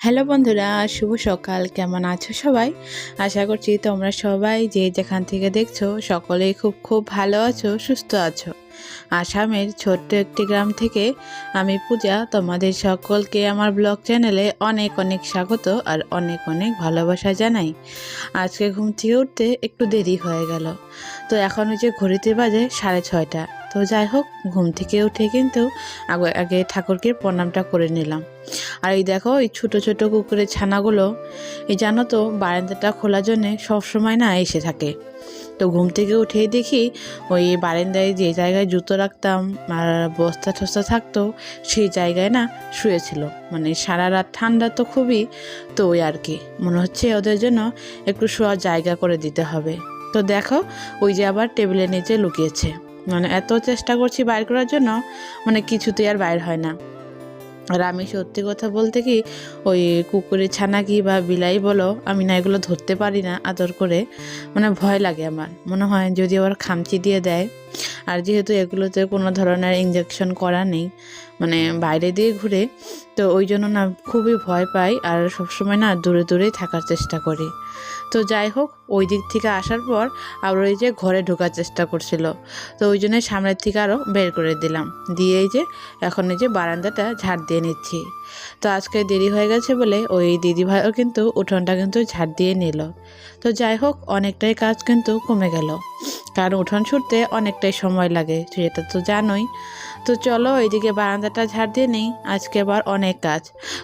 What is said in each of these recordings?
Hello বন্ধুরা, শুভ সকাল, কেমন আছো সবাই? আশা করছি তোমরা সবাই যে যেখান থেকে দেখছ সকলেই খুব খুব ভালো আছো, সুস্থ আছো। আসামের ছোট্ট একটি গ্রাম থেকে আমি পূজা, তোমাদের সকলকে আমার ব্লগ চ্যানেলে অনেক অনেক স্বাগত আর অনেক অনেক ভালোবাসা জানাই। আজকে ঘুম থেকে উঠতে একটু দেরি হয়ে গেল। তো এখন ওই যে ঘড়িতে বাজে সাড়ে ছয়টা। তো যাই হোক, ঘুম থেকে উঠে কিন্তু আগে আগে ঠাকুরকে প্রণামটা করে নিলাম। আর এই দেখো, এই ছোট ছোট কুকুরের ছানাগুলো, এই জানো তো, বারান্দাটা খোলার জন্যে সবসময় না এসে থাকে। তো ঘুম থেকে উঠেই দেখি, ওই বারান্দায় যে জায়গায় জুতো রাখতাম আর বস্তা টস্তা থাকতো, সেই জায়গায় না শুয়েছিল। মানে সারা রাত ঠান্ডা তো খুবই, তো ওই আর কি। মনে হচ্ছে ওদের জন্য একটু শোয়ার জায়গা করে দিতে হবে। তো দেখো, ওই যে আবার টেবিলের নিচে লুকিয়েছে। মানে এত চেষ্টা করছি বাইর করার জন্য মানে কিছুতেই আর বাইর হয় না। আর আমি সত্যি কথা বলতে কি, ওই কুকুরের ছানা কি বা বিলাই বলো, আমি না এগুলো ধরতে পারি না আদর করে। মানে ভয় লাগে আমার। মনে হয় যদি আবার খামচি দিয়ে দেয়, আর যেহেতু এগুলোতে কোনো ধরনের ইঞ্জেকশন করা নেই মানে বাইরে দিয়ে ঘুরে, তো ওই জন্য না খুবই ভয় পাই, আর সবসময় না দূরে দূরেই থাকার চেষ্টা করি। তো যাই হোক, ওই দিক থেকে আসার পর আবার ওই যে ঘরে ঢোকার চেষ্টা করছিল। তো ওই জন্য সামনের থেকে আরও বের করে দিলাম। দিয়ে এই যে এখন এই যে বারান্দাটা ঝাড় দিয়ে নিচ্ছি। তো আজকে দেরি হয়ে গেছে বলে ওই দিদিভাইও কিন্তু উঠোনটা কিন্তু ঝাড় দিয়ে নিল। তো যাই হোক, অনেকটাই কাজ কিন্তু কমে গেল। কারণ উঠোন ছুটতে অনেকটাই সময় লাগে, সেটা তো জানোই। তো চলো এইদিকে বারান্দাটা ঝাড় দিয়ে নেই। আজকে আবার অনেক কাজ।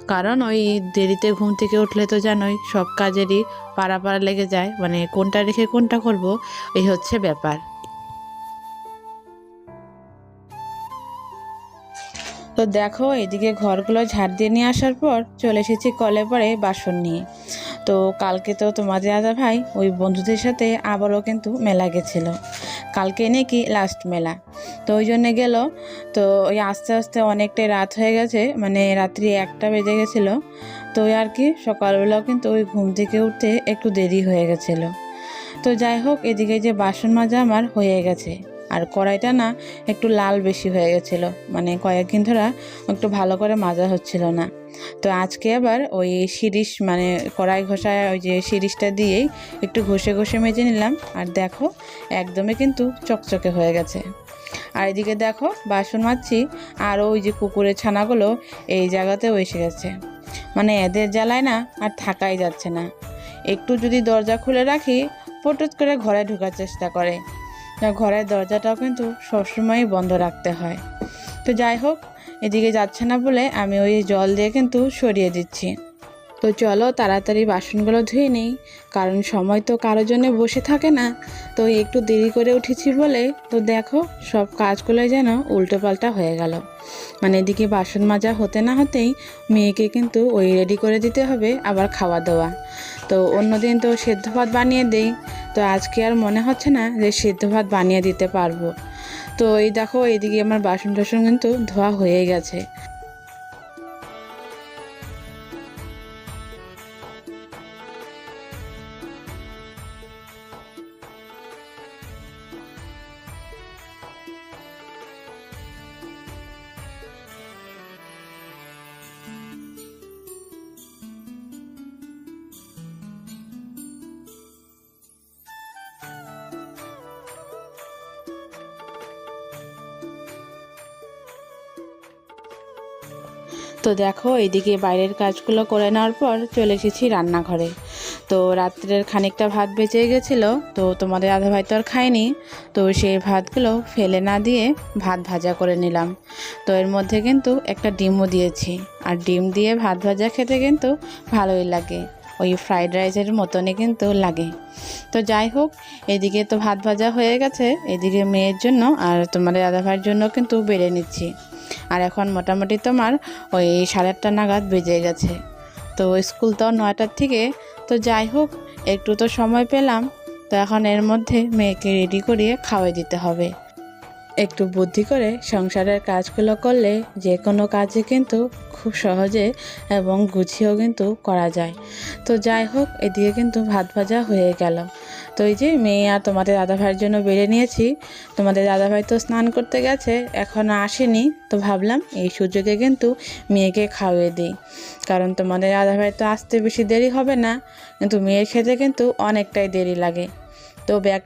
কারণ ওই দেরিতে ঘুম থেকে উঠলে তো জানোই, সব কাজেরই পাড়া পাড়া লেগে যায়। মানে কোনটা রেখে কোনটা করব, এই হচ্ছে ব্যাপার। তো দেখো, এদিকে ঘরগুলো ঝাড় দিয়ে নিয়ে আসার পর চলে এসেছি কলে পরে বাসন নিয়ে। তো কালকে তো তোমাদের দাদা ভাই ওই বন্ধুদের সাথে আবারও কিন্তু মেলা গেছিল। কালকে নাকি লাস্ট মেলা। তো ওই জন্যে গেল। তো ওই আস্তে আস্তে অনেকটাই রাত হয়ে গেছে মানে রাত্রি একটা বেজে গেছিল। তো ওই আর কি, সকালবেলাও কিন্তু ওই ঘুম থেকে উঠতে একটু দেরি হয়ে গেছিল। তো যাই হোক, এদিকে যে বাসন মাজা আমার হয়ে গেছে। আর কড়াইটা না একটু লাল বেশি হয়ে গেছিল। মানে কয়েকদিন ধরা একটু ভালো করে মাজা হচ্ছিল না। তো আজকে আবার ওই শিরিষ মানে কড়াই ঘষায় ওই যে শিরিষটা দিয়েই একটু ঘষে ঘষে মেজে নিলাম। আর দেখো, একদমই কিন্তু চকচকে হয়ে গেছে। আর এদিকে দেখো, বাসন মাজছি, আর ওই যে কুকুরের ছানাগুলো এই জায়গাতেও এসে গেছে। মানে এদের জ্বালায় না আর থাকাই যাচ্ছে না। একটু যদি দরজা খুলে রাখি পটুত করে ঘরে ঢোকার চেষ্টা করে। ঘরের দরজাটাও কিন্তু সবসময়ই বন্ধ রাখতে হয়। তো যাই হোক, এদিকে যাচ্ছে না বলে আমি ওই জল দিয়ে কিন্তু সরিয়ে দিচ্ছি। তো চলো তাড়াতাড়ি বাসনগুলো ধুয়ে নিই, কারণ সময় তো কারোর জন্য বসে থাকে না। তো একটু দেরি করে উঠেছি বলে, তো দেখো সব কাজগুলো যেন উল্টো পাল্টা হয়ে গেল। মানে এদিকে বাসন মাজা হতে না হতেই মেয়েকে কিন্তু ওই রেডি করে দিতে হবে আবার খাওয়া দাওয়া। তো অন্যদিন তো সেদ্ধ ভাত বানিয়ে দেই, তো আজকে আর মনে হচ্ছে না যে সেদ্ধ ভাত বানিয়ে দিতে পারব। তো এই দেখো এইদিকে আমার বাসন টাসন কিন্তু ধোয়া হয়ে গেছে। তো দেখো, এইদিকে বাইরের কাজগুলো করে নেওয়ার পর চলে এসেছি রান্নাঘরে। তো রাত্রের খানিকটা ভাত বেঁচে গেছিল, তো তোমাদের আধা ভাই তো আর খায়নি। তো সেই ভাতগুলো ফেলে না দিয়ে ভাত ভাজা করে নিলাম। তো এর মধ্যে কিন্তু একটা ডিমও দিয়েছি। আর ডিম দিয়ে ভাত ভাজা খেতে কিন্তু ভালোই লাগে। ওই ফ্রাইড রাইসের মতনই কিন্তু লাগে। তো যাই হোক, এদিকে তো ভাত ভাজা হয়ে গেছে। এদিকে মেয়ের জন্য আর তোমাদের দাদা ভাইয়ের জন্য কিন্তু বেড়ে নিচ্ছি। আর এখন মোটামুটি তোমার ওই সাড়ে আটটা নাগাদ বেজে গেছে। তো স্কুল তো নয়টার থেকে, তো যাই হোক, একটু তো সময় পেলাম, তো এখন এর মধ্যে মেয়েকে রেডি করিয়ে খাওয়াই দিতে হবে। একটু বুদ্ধি করে সংসারের কাজগুলো করলে যে কোনো কাজে কিন্তু খুব সহজে এবং গুছিয়েও কিন্তু করা যায়। তো যাই হোক, এদিকে কিন্তু ভাত ভাজা হয়ে গেল। তো এই যে মেয়ে আর তোমাদের দাদাভাইয়ের জন্য বেড়ে নিয়েছি। তোমাদের দাদাভাই তো স্নান করতে গেছে এখনও আসেনি। তো ভাবলাম এই সুযোগে কিন্তু মেয়েকে খাওয়িয়ে দিই। কারণ তোমাদের দাদাভাই তো আসতে বেশি দেরি হবে না, কিন্তু মেয়ের খেতে কিন্তু অনেকটাই দেরি লাগে। তো ব্যাগ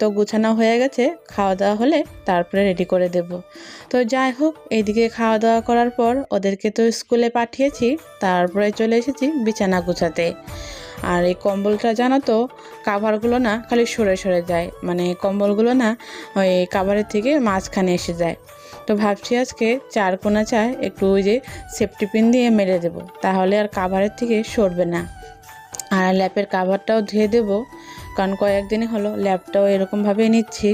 তো গুছানো হয়ে গেছে খাওয়া দাওয়া হলে তারপরে রেডি করে দেব। তো যাই হোক, এইদিকে খাওয়া দাওয়া করার পর ওদেরকে তো স্কুলে পাঠিয়েছি, তারপরে চলে এসেছি বিছানা গুছাতে। আর এই কম্বলটা জানো তো কাভারগুলো না খালি সরে সরে যায়। মানে কম্বলগুলো না ওই কাভারের থেকে মাঝখানে এসে যায়। তো ভাবছি আজকে চার কোনা চায় একটু ওই যে সেফটি পিন দিয়ে মেরে দেবো, তাহলে আর কাভারের থেকে সরবে না। আর ল্যাপের কাভারটাও ধুয়ে দেবো, কারণ কয়েকদিনই হলো ল্যাপটাও এরকমভাবেই নিচ্ছি।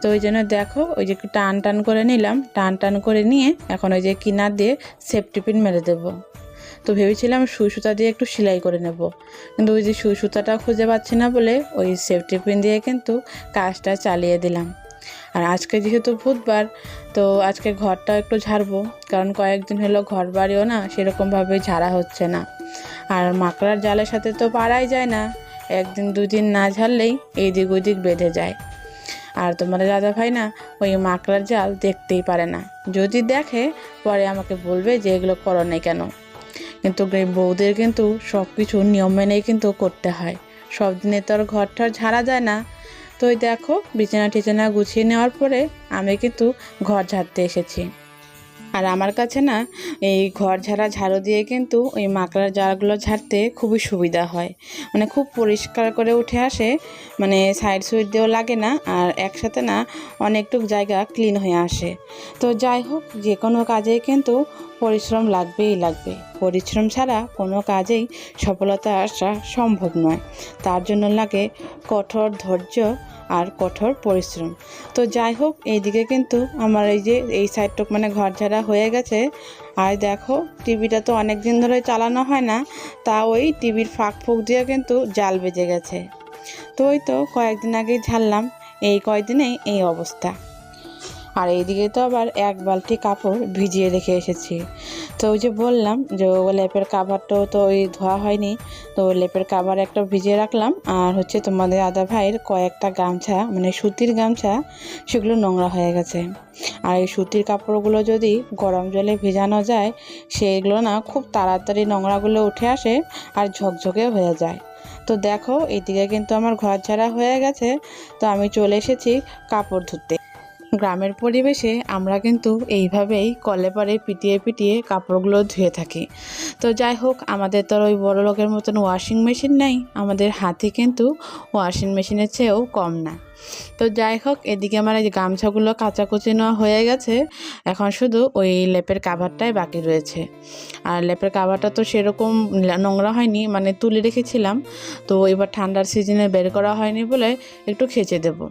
তো ওই জন্য দেখো, ওই যে টান টান করে নিলাম টান টান করে নিয়ে এখন ওই যে কিনার দিয়ে সেফটি পিন মেরে দেবো। তো ভেবেছিলাম সুই সুতা দিয়ে একটু সেলাই করে নেব। কিন্তু ওই যে সুই সুতাটা খুঁজে পাচ্ছি না বলে ওই সেফটি পিন দিয়ে কিন্তু কাজটা চালিয়ে দিলাম। আর আজকে যেহেতু বুধবার, তো আজকে ঘরটাও একটু ঝাড়বো। কারণ কয়েকদিন হলো ঘর বাড়িও না, সেরকমভাবে ঝাড়া হচ্ছে না। আর মাকড়ার জালের সাথে তো পারাই যায় না। একদিন দুদিন না ঝাড়লেই এইদিক ওইদিক বেঁধে যায়। আর তোমার দাদা ভাই না ওই মাকড়ার জাল দেখতেই পারে না। যদি দেখে পরে আমাকে বলবে যে এগুলো করো নাই কেন। কিন্তু বউদের কিন্তু সব কিছু নিয়ম মেনেই কিন্তু করতে হয়। সব দিনে তো আর ঘরটা ঝাড়া যায় না। তো ওই দেখো, বিছানা টিছানা গুছিয়ে নেওয়ার পরে আমি কিন্তু ঘর ঝাড়তে এসেছি। আর আমার কাছে না, এই ঘর ঝাড়া ঝাড়ু দিয়ে কিন্তু ওই মাকড়ার জালগুলো ঝাড়তে খুবই সুবিধা হয়। মানে খুব পরিষ্কার করে উঠে আসে মানে সাইড সুইড দিয়েও লাগে না, আর একসাথে না অনেকটুক জায়গা ক্লিন হয়ে আসে। তো যাই হোক, যে কোনো কাজে কিন্তু পরিশ্রম লাগবেই লাগবে। পরিশ্রম ছাড়া কোনো কাজেই সফলতা আসা সম্ভব নয়। তার জন্য লাগে কঠোর ধৈর্য আর কঠোর পরিশ্রম। তো যাই হোক, এইদিকে কিন্তু আমার এই যে, এই সাইডটুক মানে ঘর ঝাড়া হয়ে গেছে। আর দেখো টিভিটা তো অনেক দিন ধরে চালানো হয় না, তা ওই টিভির ফাঁক ফুঁক দিয়ে কিন্তু জাল বেজে গেছে। তো ওই তো কয়েকদিন আগেই ঝাড়লাম, এই কয়দিনেই এই অবস্থা। আর এইদিকে তো আবার এক বালতি কাপড় ভিজিয়ে রেখে এসেছি। তো ওই যে বললাম যে ও লেপের কাভারটাও তো ওই ধোয়া হয়নি, তো লেপের কাভার একটা ভিজিয়ে রাখলাম। আর হচ্ছে তোমাদের দাদা ভাইয়ের কয়েকটা গামছা মানে সুতির গামছা, সেগুলো নোংরা হয়ে গেছে। আর এই সুতির কাপড়গুলো যদি গরম জলে ভেজানো যায়, সেগুলো না খুব তাড়াতাড়ি নোংরাগুলো উঠে আসে আর ঝকঝকে হয়ে যায়। তো দেখো, এইদিকে কিন্তু আমার ঘর ছাড়া হয়ে গেছে। তো আমি চলে এসেছি কাপড় ধুতে। গ্রামের পরিবেশে আমরা কিন্তু এইভাবেই কলে পারে পিটিয়ে পিটিয়ে কাপড়গুলো ধুয়ে থাকি। তো যাই হোক, আমাদের তো ওই বড়ো লোকের মতন ওয়াশিং মেশিন নেই, আমাদের হাতে কিন্তু ওয়াশিং মেশিনের চেয়েও কম না। তো যাই হোক, এদিকে আমার এই গামছাগুলো কাচাকুচি নেওয়া হয়ে গেছে, এখন শুধু ওই লেপের কাভারটাই বাকি রয়েছে। আর লেপের কাভারটা তো সেরকম নোংরা হয়নি মানে তুলে রেখেছিলাম, তো এবার ঠান্ডার সিজনে বের করা হয়নি বলে একটু খেচে দেবো।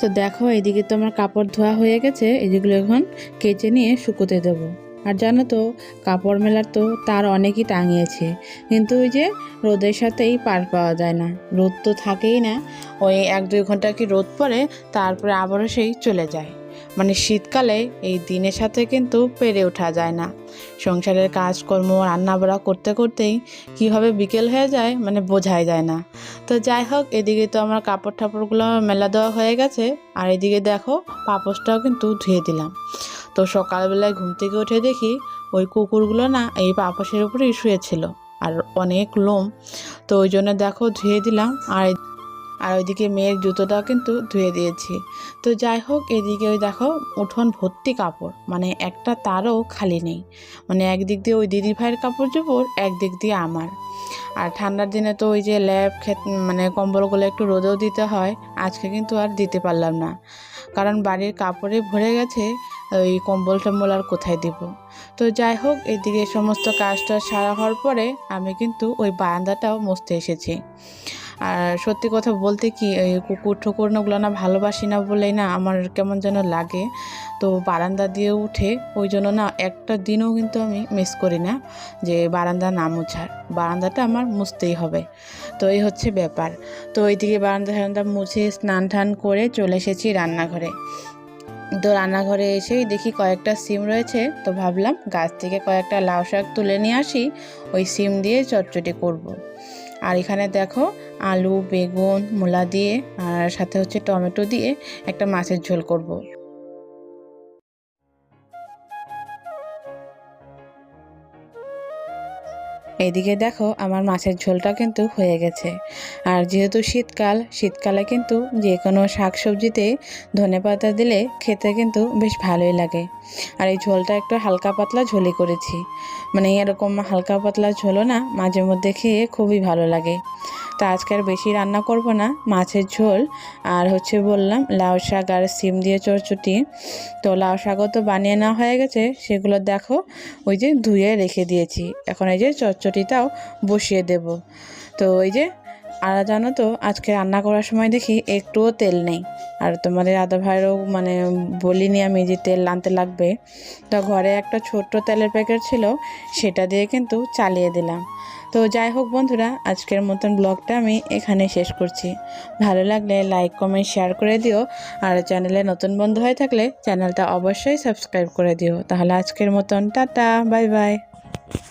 তো দেখো, এদিকে তো আমার কাপড় ধোয়া হয়ে গেছে, এদিকগুলো এখন কেচে নিয়ে শুকোতে দেবো। আর জানো তো, কাপড় মেলার তো তার অনেকই টাঙিয়েছে। কিন্তু ওই যে রোদের সাথেই পার পাওয়া যায় না, রোদ তো থাকেই না। ওই এক দুই ঘণ্টা কি রোদ পড়ে, তারপরে আবারও সেই চলে যায়। মানে শীতকালে এই দিনের সাথে কিন্তু পেরে ওঠা যায় না। সংসারের কাজকর্ম, রান্নাবাড়া করতে করতেই কীভাবে বিকেল হয়ে যায় মানে বোঝাই যায় না। তো যাই হোক, এদিকে তো আমার কাপড় ঠাপড়গুলো মেলা দেওয়া হয়ে গেছে, আর এদিকে দেখো পাপোশটাও কিন্তু ধুয়ে দিলাম। তো সকালবেলায় ঘুম থেকে উঠে দেখি ওই কুকুরগুলো না এই পাপোশের উপরেই শুয়েছিল, আর অনেক লোম। তো ওই জন্য দেখো ধুয়ে দিলাম, আর আর ওইদিকে মেয়ের জুতোটাও কিন্তু ধুয়ে দিয়েছি। তো যাই হোক, এদিকে ওই দেখো, উঠোন ভর্তি কাপড়। মানে একটা তারও খালি নেই। মানে একদিক দিয়ে ওই দিদি ভাইয়ের কাপড় চোপড় একদিক দিয়ে আমার। আর ঠান্ডার দিনে তো ওই যে ল্যাব খেত মানে কম্বলগুলো একটু রোদেও দিতে হয়, আজকে কিন্তু আর দিতে পারলাম না। কারণ বাড়ির কাপড়ে ভরে গেছে, ওই কম্বল টম্বল আর কোথায় দিব? তো যাই হোক, এদিকে সমস্ত কাজটা সারা হওয়ার পরে আমি কিন্তু ওই বারান্দাটাও মুছতে এসেছি। আর সত্যি কথা বলতে কি কুকুর ঠুকুর ওগুলো না ভালোবাসি না বলেই না আমার কেমন যেন লাগে। তো বারান্দা দিয়ে উঠে ওই জন্য না একটা দিনও কিন্তু আমি মিস করি না যে বারান্দা না মুছার বারান্দাটা আমার মুছতেই হবে। তো এই হচ্ছে ব্যাপার। তো ওইদিকে বারান্দা টারান্দা মুছে স্নান টান করে চলে এসেছি রান্নাঘরে। তো রান্নাঘরে এসেই দেখি কয়েকটা সিম রয়েছে। তো ভাবলাম গাছ থেকে কয়েকটা লাউ শাক তুলে নিয়ে আসি। ওই সিম দিয়ে চটচটি করব। আর এখানে দেখো আলু, বেগুন, মূলা দিয়ে আর সাথে হচ্ছে টমেটো দিয়ে একটা মাছের ঝোল করব। এদিকে দেখো আমার মাছের ঝোলটা কিন্তু হয়ে গেছে। আর যেহেতু শীতকাল, শীতকালে কিন্তু যে কোনো শাকসবজিতে ধনে পাতা দিলে খেতে কিন্তু বেশ ভালোই লাগে। আর এই ঝোলটা একটু হালকা পাতলা ঝোলি করেছি। মানে এরকম হালকা পাতলা ঝোলো না মাঝে মধ্যে খেয়ে খুবই ভালো লাগে। তো আজকে আর বেশি রান্না করব না, মাছের ঝোল আর হচ্ছে বললাম লাউ শাক আর সিম দিয়ে চরচুটি তো লাউ শাকও তো বানিয়ে নেওয়া হয়ে গেছে, সেগুলো দেখো, ওই যে ধুয়ে রেখে দিয়েছি। এখন এই যে চটচটিটাও বসিয়ে দেব। তো ওই যে আর জানো তো, আজকে রান্না করার সময় দেখি একটুও তেল নেই। আর তোমাদের আদা ভাইয়েরও মানে বলিনি আমি যে তেল আনতে লাগবে। তো ঘরে একটা ছোট্ট তেলের প্যাকেট ছিল, সেটা দিয়ে কিন্তু চালিয়ে দিলাম। তো যাই হোক বন্ধুরা, আজকের মতন ব্লগটা আমি এখানে শেষ করছি। ভালো লাগলে লাইক, কমেন্ট, শেয়ার করে দিও। আর চ্যানেলে নতুন বন্ধু হয়ে থাকলে চ্যানেলটা অবশ্যই সাবস্ক্রাইব করে দিও। তাহলে আজকের মতন, টাটা, বাই বাই।